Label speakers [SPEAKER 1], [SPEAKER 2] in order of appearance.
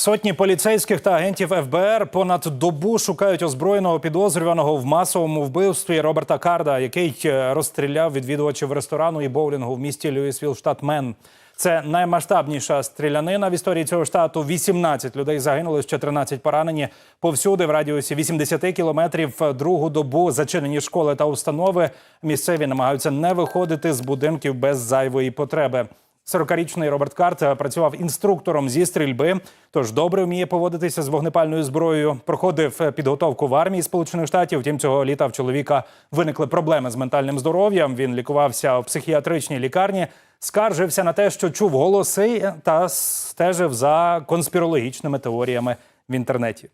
[SPEAKER 1] Сотні поліцейських та агентів ФБР понад добу шукають озброєного підозрюваного в масовому вбивстві Роберта Карда, який е, розстріляв відвідувачів ресторану і боулінгу в місті Люїсвіл, штат Мен. Це наймасштабніша стрілянина в історії цього штату. 18 людей загинули, ще 13 поранені. Повсюди в радіусі 80 кілометрів другу добу зачинені школи та установи. Місцеві намагаються не виходити з будинків без зайвої потреби. 40-річний Роберт Карт працював інструктором зі стрільби, тож добре вміє поводитися з вогнепальною зброєю. Проходив е, підготовку в армії Сполучених Штатів. Втім, цього літа в чоловіка виникли проблеми з ментальним здоров'ям. Він лікувався в психіатричній лікарні, скаржився на те, що чув голоси та стежив за конспірологічними теоріями в інтернеті.